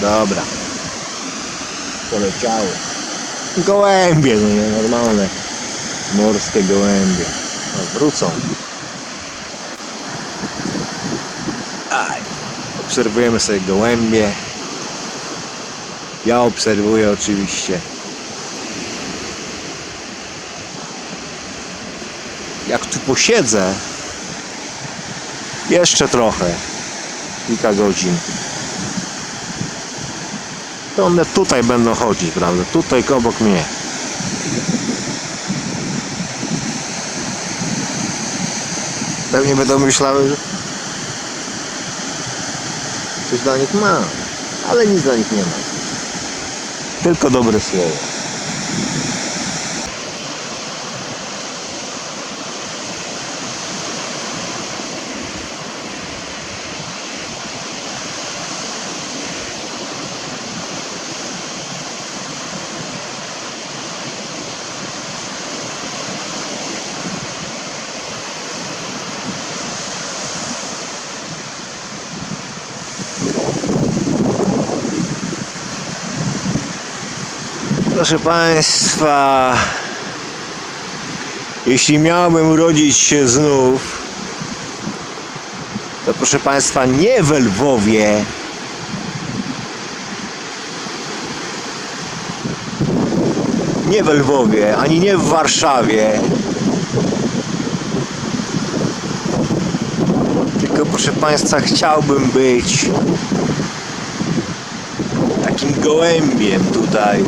Dobra. Poleciało. Gołębie, no nie, normalne. Morskie gołębie. No, wrócą. Aj. Obserwujemy sobie gołębie. Ja obserwuję oczywiście. Jak tu posiedzę, jeszcze trochę, kilka godzin, to one tutaj będą chodzić, prawda? Tutaj obok mnie. Pewnie będą myślały, że coś dla nich ma, ale nic dla nich nie ma. Tylko dobre słowo. Proszę Państwa, jeśli miałbym urodzić się znów, to proszę Państwa, nie w Lwowie, nie w Lwowie, ani nie w Warszawie, tylko proszę Państwa, chciałbym być takim gołębiem tutaj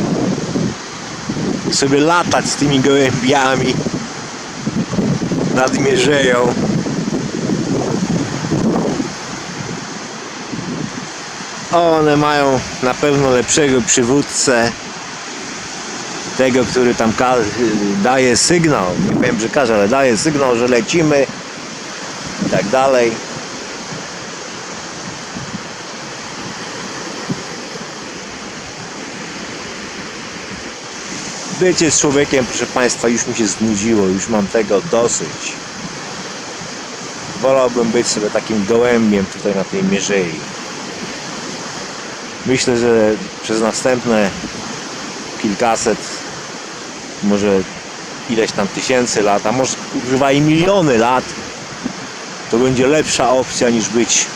sobie latać z tymi gołębiami nad Mierzeją. One mają na pewno lepszego przywódcę, tego, który tam daje sygnał, nie wiem, że każe, ale daje sygnał, że lecimy i tak dalej. Bycie z człowiekiem, proszę Państwa, już mi się znudziło, już mam tego dosyć. Wolałbym być sobie takim gołębiem tutaj na tej mierzei. Myślę, że przez następne kilkaset, może ileś tam tysięcy lat, a może używa i miliony lat, to będzie lepsza opcja niż być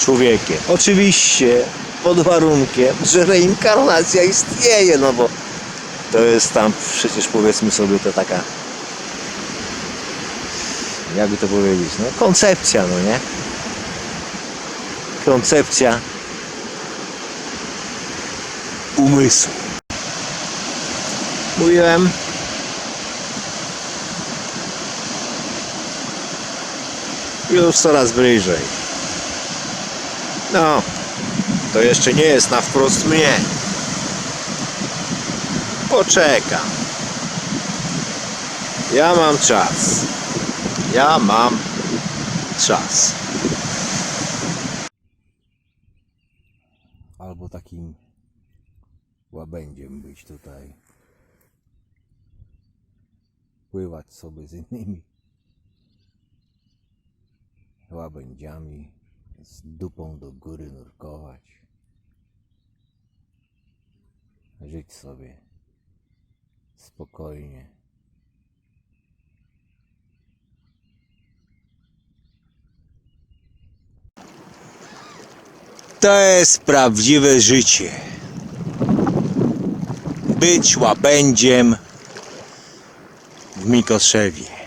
człowiekiem. Oczywiście pod warunkiem, że reinkarnacja istnieje, no bo to jest tam przecież powiedzmy sobie to taka jakby to powiedzieć, no koncepcja, no nie? Koncepcja umysłu. Mówiłem już coraz bliżej. No, to jeszcze nie jest na wprost mnie. Poczekam. Ja mam czas. Ja mam czas. albo takim łabędziem być tutaj. Pływać sobie z innymi łabędziami, z dupą do góry nurkować. Żyć sobie spokojnie. To jest prawdziwe życie. Być łabędziem w Mikoszewie.